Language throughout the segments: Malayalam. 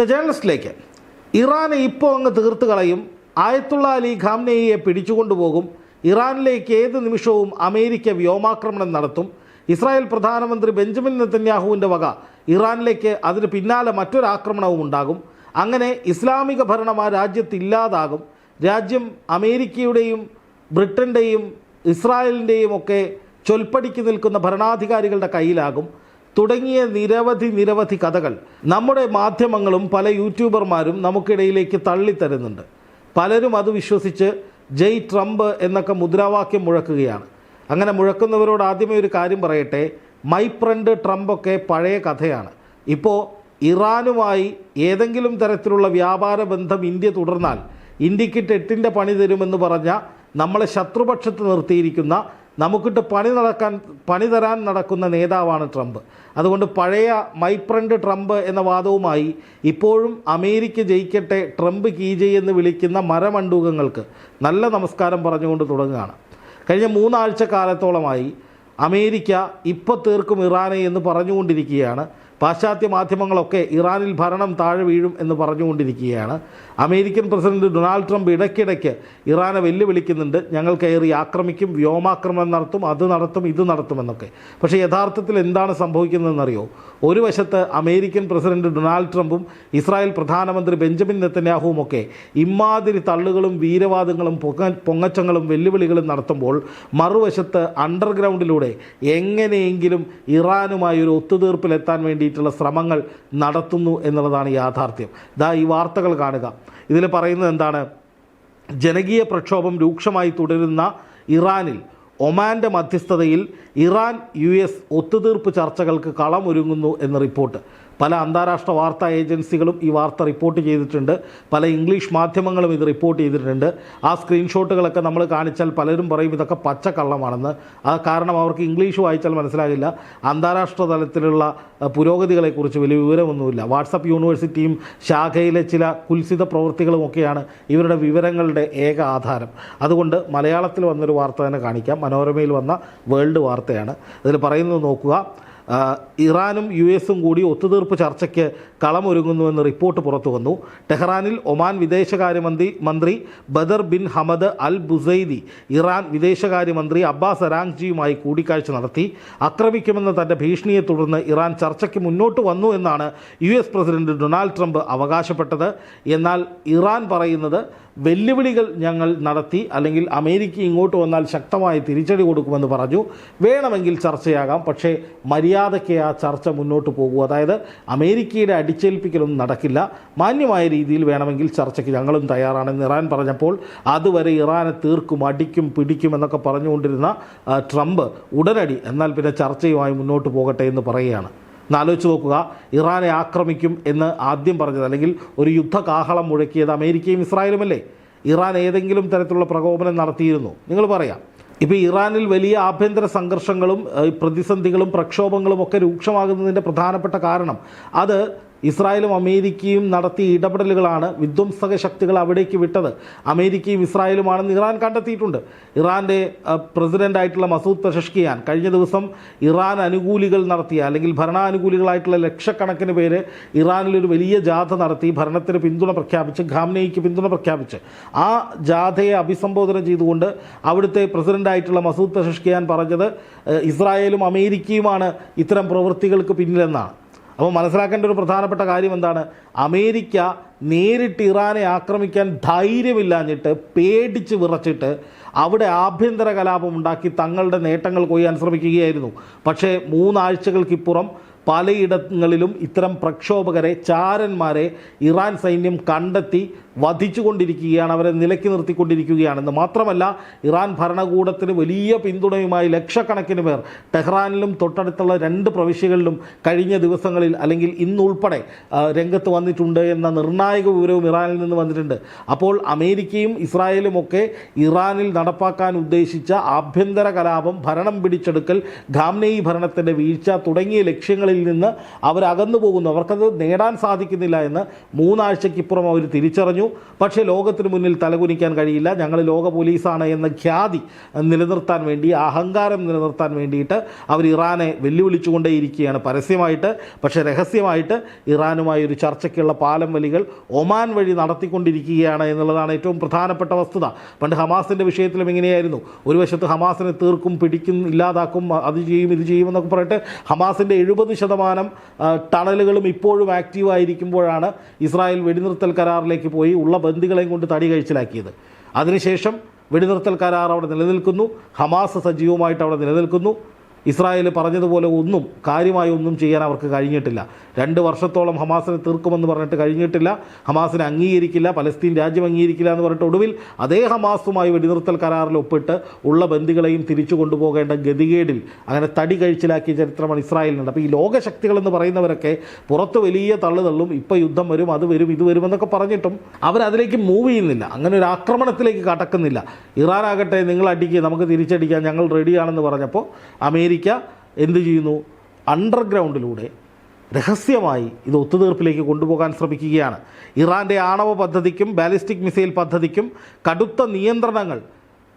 ദ ജേണലിസ്റ്റിലേക്ക് ഇറാനെ ഇപ്പോൾ അങ്ങ് തീർത്ത് കളയും. ആയത്തുള്ള അലി ഖാംനെയെ പിടിച്ചുകൊണ്ടുപോകും ഇറാനിലേക്ക് ഏത് നിമിഷവും അമേരിക്ക വ്യോമാക്രമണം നടത്തും. ഇസ്രായേൽ പ്രധാനമന്ത്രി ബെഞ്ചമിൻ നെത്തന്യാഹുവിന്റെ വക ഇറാനിലേക്ക് അതിന് പിന്നാലെ മറ്റൊരാക്രമണവും ഉണ്ടാകും. അങ്ങനെ ഇസ്ലാമിക ഭരണം ആ രാജ്യത്ത് ഇല്ലാതാകും രാജ്യം അമേരിക്കയുടെയും ബ്രിട്ടന്റെയും ഇസ്രായേലിന്റെയും ഒക്കെ ചൊൽപ്പടിക്ക് നിൽക്കുന്ന ഭരണാധികാരികളുടെ കയ്യിലാകും. തുടങ്ങിയ നിരവധി നിരവധി കഥകൾ നമ്മുടെ മാധ്യമങ്ങളും പല യൂട്യൂബർമാരും നമുക്കിടയിലേക്ക് തള്ളിത്തരുന്നുണ്ട്. പലരും അത് വിശ്വസിച്ച് ജയ് ട്രംപ് എന്നൊക്കെ മുദ്രാവാക്യം മുഴക്കുകയാണ്. അങ്ങനെ മുഴക്കുന്നവരോട് ആദ്യമേ ഒരു കാര്യം പറയട്ടെ മൈ ഫ്രണ്ട് ട്രംപൊക്കെ പഴയ കഥയാണ്. ഇപ്പോൾ ഇറാനുമായി ഏതെങ്കിലും തരത്തിലുള്ള വ്യാപാര ബന്ധം ഇന്ത്യ തുടർന്നാൽ ഇന്ത്യക്കിട്ട് എട്ടിന്റെ പണി തരുമെന്ന് പറഞ്ഞ നമ്മളെ ശത്രുപക്ഷത്ത് നിർത്തിയിരിക്കുന്ന നമുക്കിട്ട് പണി നടക്കാൻ പണി തരാൻ നടക്കുന്ന നേതാവാണ് ട്രംപ്. അതുകൊണ്ട് പഴയ മൈ ഫ്രണ്ട് ട്രംപ് എന്ന വാദവുമായി ഇപ്പോഴും അമേരിക്ക ജയിക്കട്ടെ ട്രംപ് കീജെ എന്ന് വിളിക്കുന്ന മരമണ്ടൂകങ്ങൾക്ക് നല്ല നമസ്കാരം പറഞ്ഞുകൊണ്ട് തുടങ്ങുകയാണ്. കഴിഞ്ഞ മൂന്നാഴ്ച കാലത്തോളമായി അമേരിക്ക ഇപ്പോൾ തീർക്കും ഇറാനെ എന്ന് പറഞ്ഞുകൊണ്ടിരിക്കുകയാണ്. പാശ്ചാത്യ മാധ്യമങ്ങളൊക്കെ ഇറാനിൽ ഭരണം താഴെ വീഴും എന്ന് പറഞ്ഞുകൊണ്ടിരിക്കുകയാണ്. അമേരിക്കൻ പ്രസിഡന്റ് ഡൊണാൾഡ് ട്രംപ് ഇടയ്ക്കിടയ്ക്ക് ഇറാനെ വെല്ലുവിളിക്കുന്നുണ്ട്. ഞങ്ങൾ കയറി ആക്രമിക്കും വ്യോമാക്രമണം നടത്തും അത് നടത്തും ഇത് നടത്തുമെന്നൊക്കെ പക്ഷേ യഥാർത്ഥത്തിൽ എന്താണ് സംഭവിക്കുന്നതെന്നറിയോ? ഒരു വശത്ത് അമേരിക്കൻ പ്രസിഡന്റ് ഡൊണാൾഡ് ട്രംപും ഇസ്രായേൽ പ്രധാനമന്ത്രി ബെഞ്ചമിൻ നെത്തന്യാഹുവും ഒക്കെ ഇമാതിരി തള്ളുകളും വീരവാദങ്ങളും പൊങ്ങ പൊങ്ങച്ചങ്ങളും വെല്ലുവിളികളും നടത്തുമ്പോൾ മറുവശത്ത് അണ്ടർഗ്രൗണ്ടിലൂടെ എങ്ങനെയെങ്കിലും ഇറാനുമായി ഒരു ഒത്തുതീർപ്പിലെത്താൻ വേണ്ടിയിട്ടുള്ള ശ്രമങ്ങൾ നടത്തുന്നു എന്നുള്ളതാണ് യാഥാർത്ഥ്യം. ദാ ഈ വാർത്തകൾ കാണുക. ഇതിൽ പറയുന്നത് എന്താണ്? ജനകീയ പ്രക്ഷോഭം രൂക്ഷമായി തുടരുന്ന ഇറാനിൽ ഒമാന്റെ മധ്യസ്ഥതയിൽ ഇറാൻ യു എസ് ഒത്തുതീർപ്പ് ചർച്ചകൾക്ക് കളമൊരുങ്ങുന്നു എന്ന റിപ്പോർട്ട്. പല അന്താരാഷ്ട്ര വാർത്താ ഏജൻസികളും ഈ വാർത്ത റിപ്പോർട്ട് ചെയ്തിട്ടുണ്ട്. പല ഇംഗ്ലീഷ് മാധ്യമങ്ങളും ഇത് റിപ്പോർട്ട് ചെയ്തിട്ടുണ്ട്. ആ സ്ക്രീൻഷോട്ടുകളൊക്കെ നമ്മൾ കാണിച്ചാൽ പലരും പറയും ഇതൊക്കെ പച്ചക്കള്ളമാണെന്ന്. ആ കാരണം അവർക്ക് ഇംഗ്ലീഷ് വായിച്ചാൽ മനസ്സിലാകില്ല. അന്താരാഷ്ട്ര തലത്തിലുള്ള പുരോഗതികളെക്കുറിച്ച് വലിയ വിവരമൊന്നുമില്ല. വാട്സപ്പ് യൂണിവേഴ്സിറ്റിയും ശാഖയിലെ ചില കുൽസിത പ്രവൃത്തികളുമൊക്കെയാണ് ഇവരുടെ വിവരങ്ങളുടെ ഏക ആധാരം. അതുകൊണ്ട് മലയാളത്തിൽ വന്നൊരു വാർത്ത തന്നെ കാണിക്കാം. മനോരമയിൽ വന്ന വേൾഡ് വാർത്തയാണ്. അതിൽ പറയുന്നത് നോക്കുക. ഇറാനും യു എസും കൂടി ഒത്തുതീർപ്പ് ചർച്ചയ്ക്ക് കളമൊരുങ്ങുന്നുവെന്ന് റിപ്പോർട്ട് പുറത്തു വന്നു. ടെഹ്റാനിൽ ഒമാൻ വിദേശകാര്യമന്ത്രി മന്ത്രി Badr bin Hamad Al Busaidi Iran വിദേശകാര്യമന്ത്രി അബ്ബാസ് അരാങ്ജിയുമായി കൂടിക്കാഴ്ച നടത്തി. ആക്രമിക്കുമെന്ന തന്റെ ഭീഷണിയെ തുടർന്ന് ഇറാൻ ചർച്ചയ്ക്ക് മുന്നോട്ട് വന്നു എന്നാണ് U S president Donald Trump അവകാശപ്പെട്ടത്. എന്നാൽ ഇറാൻ പറയുന്നത് വെല്ലുവിളികൾ ഞങ്ങൾ നടത്തി അല്ലെങ്കിൽ അമേരിക്ക ഇങ്ങോട്ട് വന്നാൽ ശക്തമായ തിരിച്ചടി കൊടുക്കുമെന്ന് പറഞ്ഞു. വേണമെങ്കിൽ ചർച്ചയാകാം പക്ഷേ മര്യാദയ്ക്ക് ആ ചർച്ച മുന്നോട്ട് പോകൂ. അതായത് അമേരിക്കയുടെ അടിച്ചേൽപ്പിക്കലൊന്നും നടക്കില്ല. മാന്യമായ രീതിയിൽ വേണമെങ്കിൽ ചർച്ചയ്ക്ക് ഞങ്ങളും തയ്യാറാണെന്ന് ഇറാൻ പറഞ്ഞപ്പോൾ അതുവരെ ഇറാനെ തീർക്കും അടിക്കും പിടിക്കും എന്നൊക്കെ പറഞ്ഞുകൊണ്ടിരുന്ന ട്രംപ് ഉടനടി എന്നാൽ പിന്നെ ചർച്ചയുമായി മുന്നോട്ട് പോകട്ടെ എന്ന് പറയുകയാണ്. എന്നാലോചിച്ച് നോക്കുക ഇറാനെ ആക്രമിക്കും എന്ന് ആദ്യം പറഞ്ഞത് അല്ലെങ്കിൽ ഒരു യുദ്ധകാഹളം മുഴക്കിയത് അമേരിക്കയും ഇസ്രായേലുമല്ലേ ഇറാൻ ഏതെങ്കിലും തരത്തിലുള്ള പ്രകോപനം നടത്തിയിരുന്നു. നിങ്ങൾ പറയാം. ഇപ്പോൾ ഇറാനിൽ വലിയ ആഭ്യന്തര സംഘർഷങ്ങളും പ്രതിസന്ധികളും പ്രക്ഷോഭങ്ങളും ഒക്കെ രൂക്ഷമാകുന്നതിന്റെ പ്രധാനപ്പെട്ട കാരണം അത് ഇസ്രായേലും അമേരിക്കയും നടത്തിയ ഇടപെടലുകളാണ് വിധ്വംസക ശക്തികൾ അവിടേക്ക് വിട്ടത്. അമേരിക്കയും ഇസ്രായേലുമാണെന്ന് ഇറാൻ കണ്ടെത്തിയിട്ടുണ്ട്. ഇറാന്റെ പ്രസിഡന്റായിട്ടുള്ള മസൂദ് പെഷഷ്കിയാൻ കഴിഞ്ഞ ദിവസം ഇറാൻ അനുകൂലികൾ നടത്തിയ അല്ലെങ്കിൽ ഭരണാനുകൂലികളായിട്ടുള്ള ലക്ഷക്കണക്കിന് പേര് ഇറാനിൽ ഒരു വലിയ ജാഥ നടത്തി ഭരണത്തിന് പിന്തുണ പ്രഖ്യാപിച്ച് ഖാംനയ്ക്ക് പിന്തുണ പ്രഖ്യാപിച്ച്. ആ ജാഥയെ അഭിസംബോധന ചെയ്തുകൊണ്ട് അവിടുത്തെ പ്രസിഡന്റായിട്ടുള്ള മസൂദ് പെഷഷ്കിയാൻ പറഞ്ഞത് ഇസ്രായേലും അമേരിക്കയുമാണ് ഇത്തരം പ്രവൃത്തികൾക്ക് പിന്നിലെന്നാണ്. അപ്പോൾ മനസ്സിലാക്കേണ്ട ഒരു പ്രധാനപ്പെട്ട കാര്യം എന്താണ്? അമേരിക്ക നേരിട്ട് ഇറാനെ ആക്രമിക്കാൻ ധൈര്യമില്ലാഞ്ഞിട്ട് പേടിച്ച് വിറച്ചിട്ട് അവിടെ ആഭ്യന്തര കലാപം ഉണ്ടാക്കി തങ്ങളുടെ നേട്ടങ്ങൾ കൊയ്യാൻ ശ്രമിക്കുകയായിരുന്നു. പക്ഷേ മൂന്നാഴ്ചകൾക്കിപ്പുറം പലയിടങ്ങളിലും ഇത്തരം പ്രക്ഷോഭകരെ ചാരന്മാരെ ഇറാൻ സൈന്യം കണ്ടെത്തി വധിച്ചുകൊണ്ടിരിക്കുകയാണ് അവരെ നിലയ്ക്ക് നിർത്തിക്കൊണ്ടിരിക്കുകയാണെന്ന്. മാത്രമല്ല ഇറാൻ ഭരണകൂടത്തിന് വലിയ പിന്തുണയുമായി ലക്ഷക്കണക്കിന് പേർ ടെഹ്റാനിലും തൊട്ടടുത്തുള്ള രണ്ട് പ്രവിശ്യകളിലും കഴിഞ്ഞ ദിവസങ്ങളിൽ അല്ലെങ്കിൽ ഇന്നുൾപ്പെടെ രംഗത്ത് വന്നിട്ടുണ്ട് എന്ന നിർണായക വിവരവും ഇറാനിൽ നിന്ന് വന്നിട്ടുണ്ട്. അപ്പോൾ അമേരിക്കയും ഇസ്രായേലും ഒക്കെ ഇറാനിൽ നടപ്പാക്കാൻ ഉദ്ദേശിച്ച ആഭ്യന്തര കലാപം ഭരണം പിടിച്ചെടുക്കൽ ഖാംനെയി ഭരണത്തിന്റെ വീഴ്ച തുടങ്ങിയ ലക്ഷ്യങ്ങളിൽ നിന്ന് അവരകന്നു പോകുന്നു. അവർക്കത് നേടാൻ സാധിക്കുന്നില്ല എന്ന് മൂന്നാഴ്ചയ്ക്കിപ്പുറം അവർ തിരിച്ചറിഞ്ഞു. പക്ഷേ ലോകത്തിന് മുന്നിൽ തലകുനിക്കാൻ കഴിയില്ല. ഞങ്ങൾ ലോക പോലീസാണ് എന്ന ഖ്യാതി നിലനിർത്താൻ വേണ്ടി അഹങ്കാരം നിലനിർത്താൻ വേണ്ടിയിട്ട് അവർ ഇറാനെ വെല്ലുവിളിച്ചുകൊണ്ടേയിരിക്കുകയാണ് പരസ്യമായിട്ട്. പക്ഷേ രഹസ്യമായിട്ട് ഇറാനുമായി ഒരു ചർച്ചയ്ക്കുള്ള പാലം വലികൾ ഒമാൻ വഴി നടത്തിക്കൊണ്ടിരിക്കുകയാണ് എന്നുള്ളതാണ് ഏറ്റവും പ്രധാനപ്പെട്ട വസ്തുത. പണ്ട് ഹമാസിന്റെ വിഷയത്തിലും ഇങ്ങനെയായിരുന്നു. ഒരു വശത്ത് ഹമാസിനെ തീർക്കും പിടിക്കും ഇല്ലാതാക്കും അത് ചെയ്യും ഇത് ചെയ്യും എന്നൊക്കെ പറഞ്ഞിട്ട് ഹമാസിന്റെ എഴുപത് ശതമാനം ടണലുകളും ഇപ്പോഴും ആക്റ്റീവായിരിക്കുമ്പോഴാണ് ഇസ്രായേൽ വെടിനിർത്തൽ കരാറിലേക്ക് പോയി ഉള്ള ബന്ദികളെയും കൊണ്ട് തടി കഴിച്ചിലാക്കിയത്. അതിനുശേഷം വെടിനിർത്തൽ കരാർ അവിടെ നിലനിൽക്കുന്നു. ഹമാസ് സജീവമായിട്ട് അവിടെ നിലനിൽക്കുന്നു. ഇസ്രായേൽ പറഞ്ഞതുപോലെ ഒന്നും കാര്യമായി ഒന്നും ചെയ്യാൻ അവർക്ക് കഴിഞ്ഞിട്ടില്ല. രണ്ട് വർഷത്തോളം ഹമാസിനെ തീർക്കുമെന്ന് പറഞ്ഞിട്ട് കഴിഞ്ഞിട്ടില്ല. ഹമാസിനെ അംഗീകരിക്കില്ല പലസ്തീൻ രാജ്യം അംഗീകരിക്കില്ല എന്ന് പറഞ്ഞിട്ട് ഒടുവിൽ അതേ ഹമാസുമായി വെടിനിർത്തൽ കരാറിൽ ഒപ്പിട്ട് ഉള്ള ബന്ധുക്കളെയും തിരിച്ചു കൊണ്ടുപോകേണ്ട ഗതികേടിൽ അങ്ങനെ തടി കഴിച്ചിലാക്കിയ ചരിത്രമാണ് ഇസ്രായേലിനുണ്ട്. അപ്പോൾ ഈ ലോകശക്തികളെന്ന് പറയുന്നവരൊക്കെ പുറത്ത് വലിയ തള്ളു തള്ളും ഇപ്പോൾ യുദ്ധം വരും അത് വരും ഇത് വരുമെന്നൊക്കെ പറഞ്ഞിട്ടും അവരതിലേക്ക് മൂവ് ചെയ്യുന്നില്ല. അങ്ങനെ ഒരു ആക്രമണത്തിലേക്ക് കടക്കുന്നില്ല. ഇറാൻ ആകട്ടെ നിങ്ങൾ അടിക്കുക നമുക്ക് തിരിച്ചടിക്കാൻ ഞങ്ങൾ റെഡിയാണെന്ന് പറഞ്ഞപ്പോൾ അമേരിക്ക എന്ത് ചെയ്യുന്നു? അണ്ടർഗ്രൗണ്ടിലൂടെ രഹസ്യമായി ഇത് ഒത്തുതീർപ്പിലേക്ക് കൊണ്ടുപോകാൻ ശ്രമിക്കുകയാണ്. ഇറാന്റെ ആണവ പദ്ധതിക്കും ബാലിസ്റ്റിക് മിസൈൽ പദ്ധതിക്കും കടുത്ത നിയന്ത്രണങ്ങൾ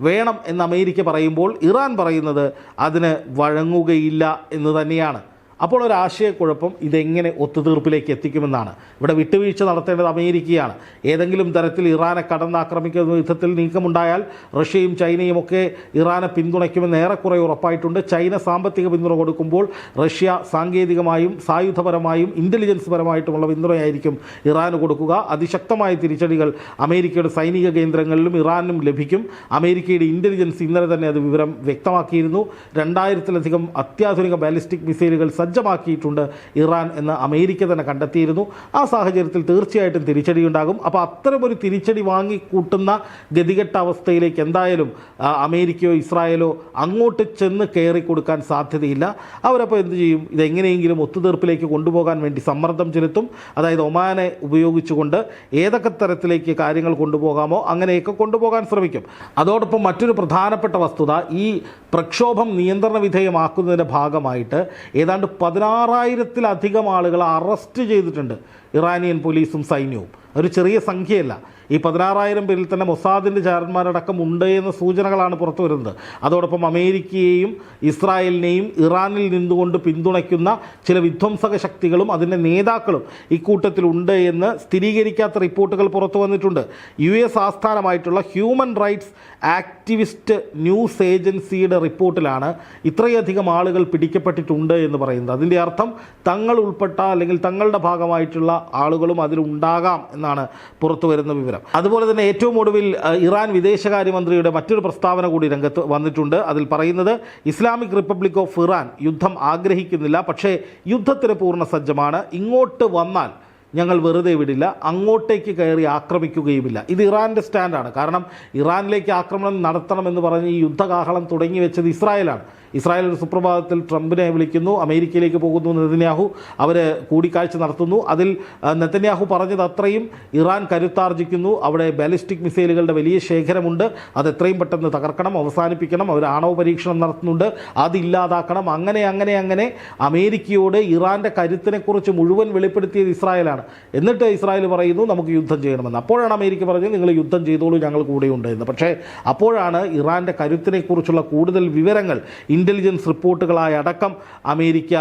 വേണം എന്ന് അമേരിക്ക പറയുമ്പോൾ ഇറാൻ പറയുന്നത് അതിന് വഴങ്ങുകയില്ല എന്ന് തന്നെയാണ്. അപ്പോൾ ഒരു ആശയക്കുഴപ്പം ഇതെങ്ങനെ ഒത്തുതീർപ്പിലേക്ക് എത്തിക്കുമെന്നാണ്. ഇവിടെ വിട്ടുവീഴ്ച നടത്തേണ്ടത് അമേരിക്കയാണ്. ഏതെങ്കിലും തരത്തിൽ ഇറാനെ കടന്നാക്രമിക്കുന്ന യുദ്ധത്തിൽ നീക്കമുണ്ടായാൽ റഷ്യയും ചൈനയും ഒക്കെ ഇറാനെ പിന്തുണയ്ക്കുമെന്ന് ഏറെക്കുറെ ഉറപ്പായിട്ടുണ്ട്. ചൈന സാമ്പത്തിക പിന്തുണ കൊടുക്കുമ്പോൾ റഷ്യ സാങ്കേതികമായും സായുധപരമായും ഇന്റലിജൻസ് പരമായിട്ടുമുള്ള പിന്തുണയായിരിക്കും ഇറാന് കൊടുക്കുക. അതിശക്തമായ തിരിച്ചടികൾ അമേരിക്കയുടെ സൈനിക കേന്ദ്രങ്ങളിലും ഇറാനും ലഭിക്കും. അമേരിക്കയുടെ ഇന്റലിജൻസ് ഇന്നലെ തന്നെ അത് വിവരം വ്യക്തമാക്കിയിരുന്നു. രണ്ടായിരത്തിലധികം അത്യാധുനിക ബാലിസ്റ്റിക് മിസൈലുകൾ സജ്ജമാക്കിയിട്ടുണ്ട് ഇറാൻ എന്ന് അമേരിക്ക തന്നെ കണ്ടെത്തിയിരുന്നു. ആ സാഹചര്യത്തിൽ തീർച്ചയായിട്ടും തിരിച്ചടിയുണ്ടാകും. അപ്പോൾ അത്തരമൊരു തിരിച്ചടി വാങ്ങിക്കൂട്ടുന്ന ഗതികെട്ട അവസ്ഥയിലേക്ക് എന്തായാലും അമേരിക്കയോ ഇസ്രായേലോ അങ്ങോട്ട് ചെന്ന് കയറി കൊടുക്കാൻ സാധ്യതയില്ല. അവരപ്പോൾ എന്ത് ചെയ്യും? ഇതെങ്ങനെയെങ്കിലും ഒത്തുതീർപ്പിലേക്ക് കൊണ്ടുപോകാൻ വേണ്ടി സമ്മർദ്ദം ചെലുത്തും. അതായത് ഒമാനെ ഉപയോഗിച്ചുകൊണ്ട് ഏതൊക്കെ തരത്തിലേക്ക് കാര്യങ്ങൾ കൊണ്ടുപോകാമോ അങ്ങനെയൊക്കെ കൊണ്ടുപോകാൻ ശ്രമിക്കും. അതോടൊപ്പം മറ്റൊരു പ്രധാനപ്പെട്ട വസ്തുത ഈ പ്രക്ഷോഭം നിയന്ത്രണ വിധേയമാക്കുന്നതിന്റെ ഭാഗമായിട്ട് ഏതാണ്ട് പതിനാറായിരത്തിലധികം ആളുകൾ അറസ്റ്റ് ചെയ്തിട്ടുണ്ട്. ഇറാനിയൻ പോലീസും സൈന്യവും. ഒരു ചെറിയ സംഖ്യയല്ല. ഈ പതിനാറായിരം പേരിൽ തന്നെ മൊസാദിന്റെ ചാരന്മാരടക്കം ഉണ്ട് എന്ന സൂചനകളാണ് പുറത്തു വരുന്നത്. അതോടൊപ്പം അമേരിക്കയെയും ഇസ്രായേലിനെയും ഇറാനിൽ നിന്നുകൊണ്ട് പിന്തുണയ്ക്കുന്ന ചില വിധ്വംസക ശക്തികളും അതിന്റെ നേതാക്കളും ഇക്കൂട്ടത്തിലുണ്ട് എന്ന് സ്ഥിരീകരിക്കാത്ത റിപ്പോർട്ടുകൾ പുറത്തു വന്നിട്ടുണ്ട്. യു എസ് ആസ്ഥാനമായിട്ടുള്ള ഹ്യൂമൻ റൈറ്റ്സ് ആക്ടിവിസ്റ്റ് ന്യൂസ് ഏജൻസിയുടെ റിപ്പോർട്ടിലാണ് ഇത്രയധികം ആളുകൾ പിടിക്കപ്പെട്ടിട്ടുണ്ട് എന്ന് പറയുന്നത്. അതിന്റെ അർത്ഥം തങ്ങൾ ഉൾപ്പെട്ട അല്ലെങ്കിൽ തങ്ങളുടെ ഭാഗമായിട്ടുള്ള ആളുകളും അതിലുണ്ടാകാം എന്നാണ് പുറത്തു വരുന്ന വിവരം. അതുപോലെ തന്നെ ഏറ്റവും ഒടുവിൽ ഇറാൻ വിദേശകാര്യമന്ത്രിയുടെ മറ്റൊരു പ്രസ്താവന കൂടി രംഗത്ത് വന്നിട്ടുണ്ട്. അതിൽ പറയുന്നത് ഇസ്ലാമിക് റിപ്പബ്ലിക് ഓഫ് ഇറാൻ യുദ്ധം ആഗ്രഹിക്കുന്നില്ല പക്ഷേ യുദ്ധത്തിന് പൂർണ സജ്ജമാണ്. ഇങ്ങോട്ട് വന്നാൽ ഞങ്ങൾ വെറുതെ വിടില്ല അങ്ങോട്ടേക്ക് കയറി ആക്രമിക്കുകയുമില്ല. ഇത് ഇറാന്റെ സ്റ്റാൻഡാണ്. കാരണം ഇറാനിലേക്ക് ആക്രമണം നടത്തണമെന്ന് പറഞ്ഞ് ഈ യുദ്ധകാഹളം തുടങ്ങി വെച്ചത് ഇസ്രായേലാണ്. ഇസ്രായേൽ ഒരു സുപ്രഭാതത്തിൽ ട്രംപിനെ വിളിക്കുന്നു അമേരിക്കയിലേക്ക് പോകുന്നു നെതന്യാഹു. അവർ കൂടിക്കാഴ്ച നടത്തുന്നു. അതിൽ നെതന്യാഹു പറഞ്ഞത് അത്രയും ഇറാൻ കരുത്താർജിക്കുന്നു. അവിടെ ബാലിസ്റ്റിക് മിസൈലുകളുടെ വലിയ ശേഖരമുണ്ട്. അത് എത്രയും പെട്ടെന്ന് തകർക്കണം അവസാനിപ്പിക്കണം. അവർ ആണവ പരീക്ഷണം നടത്തുന്നുണ്ട്. അതില്ലാതാക്കണം അങ്ങനെ അങ്ങനെ അങ്ങനെ അമേരിക്കയോട് ഇറാന്റെ കരുത്തിനെക്കുറിച്ച് മുഴുവൻ വെളിപ്പെടുത്തിയത് ഇസ്രായേലാണ്. എന്നിട്ട് ഇസ്രായേൽ പറയുന്നു നമുക്ക് യുദ്ധം ചെയ്യണമെന്ന്. അപ്പോഴാണ് അമേരിക്ക പറഞ്ഞത് നിങ്ങൾ യുദ്ധം ചെയ്തോളൂ ഞങ്ങൾ കൂടെയുണ്ട് എന്ന്. പക്ഷേ അപ്പോഴാണ് ഇറാന്റെ കരുത്തിനെക്കുറിച്ചുള്ള കൂടുതൽ വിവരങ്ങൾ ഇന്റലിജൻസ് റിപ്പോർട്ടുകളായ അടക്കം അമേരിക്ക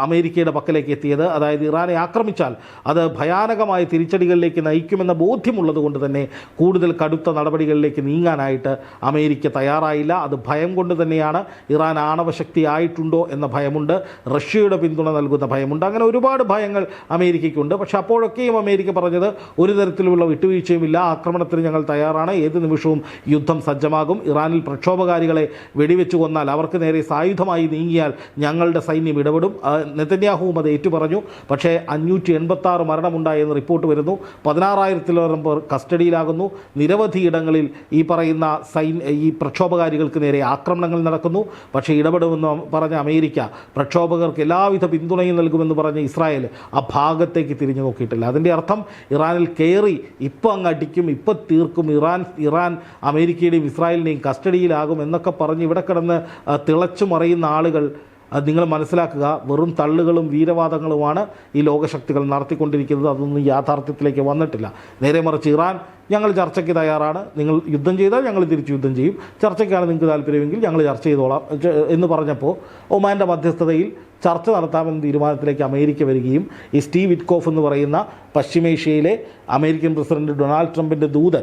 അമേരിക്കയുടെ പക്കലേക്ക് എത്തിയത്. അതായത് ഇറാനെ ആക്രമിച്ചാൽ അത് ഭയാനകമായ തിരിച്ചടികളിലേക്ക് നയിക്കുമെന്ന ബോധ്യമുള്ളത് കൊണ്ട് തന്നെ കൂടുതൽ കടുത്ത നടപടികളിലേക്ക് നീങ്ങാനായിട്ട് അമേരിക്ക തയ്യാറായില്ല. അത് ഭയം കൊണ്ട് തന്നെയാണ് ഇറാൻ ആണവശക്തി ആയിട്ടുണ്ടോ എന്ന ഭയമുണ്ട്. റഷ്യയുടെ പിന്തുണ നൽകുന്ന ഭയമുണ്ട്. അങ്ങനെ ഒരുപാട് ഭയങ്ങൾ അമേരിക്കയ്ക്കുണ്ട്. പക്ഷേ അപ്പോഴൊക്കെയും അമേരിക്ക പറഞ്ഞത് ഒരു തരത്തിലുള്ള വിട്ടുവീഴ്ചയുമില്ല. ആക്രമണത്തിന് ഞങ്ങൾ തയ്യാറാണ്. ഏത് നിമിഷവും യുദ്ധം സജ്ജമാകും. ഇറാനിൽ പ്രക്ഷോഭകാരികളെ വെടിവെച്ച് കൊന്നാൽ അവർക്ക് നേരെ സായുധമായി നീങ്ങിയാൽ ഞങ്ങളുടെ സൈന്യം ഇടപെടും. നെതന്യാഹുവും അത് ഏറ്റുപറഞ്ഞു. പക്ഷേ അഞ്ഞൂറ്റി എൺപത്തി ആറ് മരണമുണ്ടായെന്ന് റിപ്പോർട്ട് വരുന്നു. പതിനാറായിരത്തിലോളം പേർ കസ്റ്റഡിയിലാകുന്നു. നിരവധി ഇടങ്ങളിൽ ഈ പറയുന്ന സൈൻ ഈ പ്രക്ഷോഭകാരികൾക്ക് നേരെ ആക്രമണങ്ങൾ നടക്കുന്നു. പക്ഷേ ഇടപെടുമെന്ന് പറഞ്ഞ അമേരിക്ക പ്രക്ഷോഭകർക്ക് എല്ലാവിധ പിന്തുണയും നൽകുമെന്ന് പറഞ്ഞ ഇസ്രായേൽ ആ ഭാഗത്തേക്ക് തിരിഞ്ഞു നോക്കിയിട്ടില്ല. അതിന്റെ അർത്ഥം ഇറാനിൽ കയറി ഇപ്പം അങ്ങ് അടിക്കും ഇപ്പം തീർക്കും. ഇറാൻ ഇറാൻ അമേരിക്കയുടെയും ഇസ്രായേലിന്റെയും കസ്റ്റഡിയിലാകും എന്നൊക്കെ പറഞ്ഞ് ഇവിടെ കിടന്ന് ആ, തിളച്ചു മറിയുന്ന ആളുകൾ അത് നിങ്ങൾ മനസ്സിലാക്കുക വെറും തള്ളുകളും വീരവാദങ്ങളുമാണ് ഈ ലോകശക്തികൾ നടത്തിക്കൊണ്ടിരിക്കുന്നത്. അതൊന്നും യാഥാർത്ഥ്യത്തിലേക്ക് വന്നിട്ടില്ല. നേരെ മറിച്ച് ഇറാൻ ഞങ്ങൾ ചർച്ചയ്ക്ക് തയ്യാറാണ്. നിങ്ങൾ യുദ്ധം ചെയ്താൽ ഞങ്ങൾ തിരിച്ച് യുദ്ധം ചെയ്യും. ചർച്ചയ്ക്കാണ് നിങ്ങൾക്ക് താല്പര്യമെങ്കിൽ ഞങ്ങൾ ചർച്ച ചെയ്തോളാം. എന്ന് പറഞ്ഞപ്പോൾ ഒമാന്റെ മധ്യസ്ഥതയിൽ ചർച്ച നടത്താമെന്ന തീരുമാനത്തിലേക്ക് അമേരിക്ക വരികയും ഈ സ്റ്റീവ് വിറ്റ്കോഫ് എന്ന് പറയുന്ന പശ്ചിമേഷ്യയിലെ അമേരിക്കൻ പ്രസിഡന്റ് ഡൊണാൾഡ് ട്രംപിന്റെ ദൂതൻ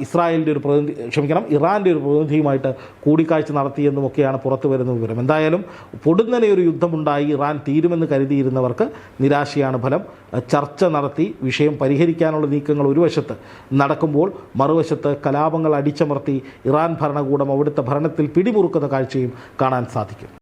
ഇസ്രായേലിന്റെ ഒരു പ്രതിനിധി ക്ഷമിക്കണം ഇറാന്റെ ഒരു പ്രതിനിധിയുമായിട്ട് കൂടിക്കാഴ്ച നടത്തിയെന്നുമൊക്കെയാണ് പുറത്തു വരുന്ന വിവരം. എന്തായാലും പൊടുന്നനെ ഒരു യുദ്ധമുണ്ടായി ഇറാൻ തീരുമെന്ന് കരുതിയിരുന്നവർക്ക് നിരാശയാണ് ഫലം. ചർച്ച നടത്തി വിഷയം പരിഹരിക്കാനുള്ള നീക്കങ്ങൾ ഒരു വശത്ത് നടക്കുമ്പോൾ മറുവശത്ത് കലാപങ്ങൾ അടിച്ചമർത്തി ഇറാൻ ഭരണകൂടം അവിടുത്തെ ഭരണത്തിൽ പിടിമുറുക്കുന്ന കാഴ്ചയും കാണാൻ സാധിക്കും.